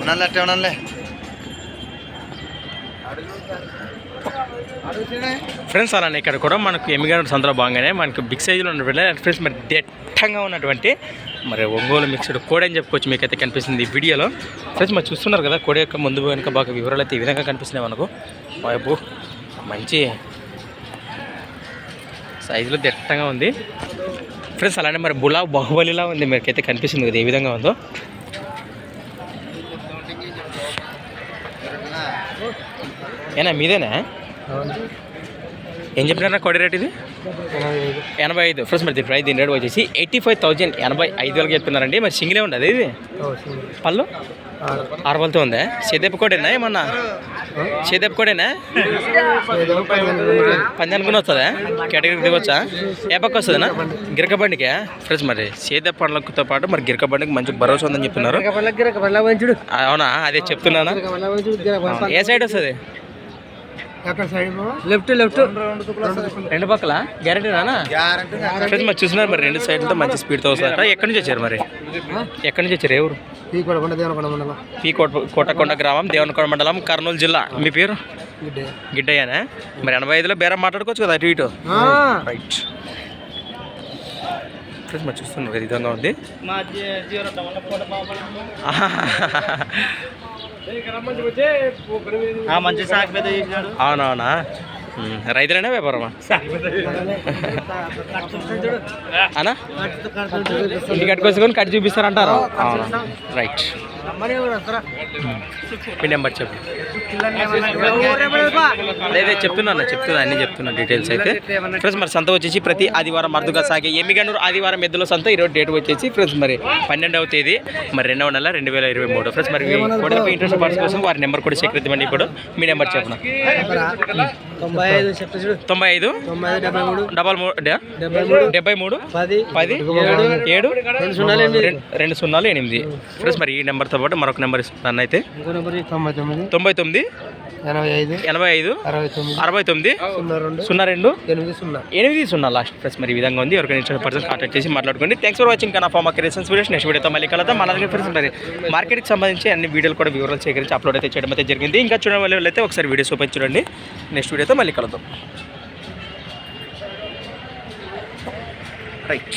ఉన్నాలే అట్టే ఉన్నాలే. ఫ్రెండ్స్ అలానే ఇక్కడ కూడా మనకు ఎమ్మిగాడు సంతలో బాగానే మనకు బిగ్ సైజులో ఉన్నటువంటి ఫ్రెండ్స్ మరి దట్టంగా ఉన్నటువంటి మరి ఒంగోలు మిక్స్డ్ కోడే అని చెప్పుకోవచ్చు మీకైతే కనిపిస్తుంది ఈ వీడియోలో. ఫ్రెండ్స్ మరి చూస్తున్నారు కదా కోడే యొక్క ముందు వెనుక బాగా వివరాలు అయితే ఈ విధంగా కనిపిస్తున్నాయి మనకు. వైపు మంచి సైజులో దట్టంగా ఉంది. ఫ్రెండ్స్ అలానే మరి బులా బాహుబలిలా ఉంది. మీకైతే కనిపిస్తుంది కదా ఏ విధంగా ఉందో. ఏనా మీదేనా? ఏం చెప్పినారా కోడి రేట్ ఇది? ఎనభై ఐదు. ఫ్రెండ్స్ మరి ప్రైస్ దీని రేట్ వచ్చేసి ఎయిటీ ఫైవ్ థౌజండ్ ఎనభై ఐదు వేలకు చెప్తున్నారండి. మరి సింగిలే ఉండదు ఇది పళ్ళు? ఆరు. పళ్ళతో ఉందా? సేదెప్ప కోడేనా ఏమన్నా? సేదెప్ప కోడేనా? పంది అనుకుని వస్తుందా? కేటగిరీ దిగొచ్చా ఏ పక్క గిరక బండికే? ఫ్రెండ్స్ మరి సేదెప్ప పండ్లతో పాటు మరి గిరక బండికి మంచి భరోసా ఉందని చెప్తున్నారు. అవునా? అదే చెప్తున్నానా? ఏ సైడ్ వస్తుంది? Left left. రెండు పక్కల? గ్యారెంటీ. రానా ఫ్రెండ్స్ మరి చూస్తున్నారు మరి రెండు సైడ్లతో మంచి స్పీడ్తో వస్తారట ఎక్కడి నుంచి వచ్చారు మరి? ఎక్కడి నుంచి వచ్చారు? ఎవరు ఈ కూడా కొండ దేవనకొండ మండలం. పీ కోట కోటకొండ గ్రామం దేవనకొండ మండలం కర్నూలు జిల్లా. మీ పేరు? గిడ్డే. గిడ్డయ్యానా? మరి ఎనభై ఐదులో బేరం మాట్లాడుకోవచ్చు కదా అటు ఇటు. రైట్ ఫ్రెండ్స్ మరి చూస్తున్నారు కదా విధంగా ఉంది. మంచి సాగు పెద్ద అవునవునా? రైతులేనా వ్యాపారమా? అనా ఇంటికి కట్టుకొచ్చుకొని కట్ చూపిస్తారంటారు? అవునా. రైట్. మీ నెంబర్ చెప్పు. అదే చెప్తున్నాను చెప్తున్నా అన్ని చెప్తున్నా డీటెయిల్స్ అయితే. ఫ్రెండ్స్ మరి సంత వచ్చేసి ప్రతి ఆదివారం అరుదుగా సాగే ఎమ్మిగనూరు ఆదివారం ఎద్దుల సంత ఈరోజు డేట్ వచ్చేసి ఫ్రెండ్స్ మరి పన్నెండవ తేదీ మరి రెండవ నెల రెండు వేల ఇరవై మూడు. ఫ్రెండ్స్ మరి కొడపై ఇంట్రెస్ట్ పర్స్ కోసం వారి నెంబర్ కూడా సేకరిద్దామండి ఇప్పుడు మీ నెంబర్ చెప్పిన? తొంభై ఐదు డబల్ మూడు. డెబ్బై మూడు పది. పది ఏడు. రెండు సున్నాలు ఎనిమిది. ఫ్రెండ్స్ మరి ఈ నెంబర్తో పాటు మరొక నెంబర్ ఇస్తున్నాను అయితే తొంభై తొమ్మిది. తొంభై తొమ్మిది ఎనభై ఐదు ఎనభై ఐదు అరవై తొమ్మిది సున్నా రెండు ఎనిమిది సున్నా. ఎనిమిది సున్నా. లాస్ట్ ప్లస్ మరి ఈ విధంగా ఉంది. ఎవరికైనా ఇంట్రెస్ట్ పర్సన్ కాంటాక్ట్ చేసి మాట్లాడుకోండి. Thanks for watching Kanna Pharma Creations videos next వీడియోతో మళ్ళీ కలుద్దాం. మన దగ్గర ఫ్రెండ్స్ మరి మార్కెట్కి సంబంధించి అన్ని వీడియోలు కూడా వివరాలు సేకరించి అప్లోడ్ అయితే చేయడం అయితే జరిగింది. ఇంకా చూడడం వల్ల అయితే ఒకసారి వీడియోస్ ఓపెన్ చూడండి. నెక్స్ట్ వీడియోతో మళ్ళీ కలుద్దాం. రైట్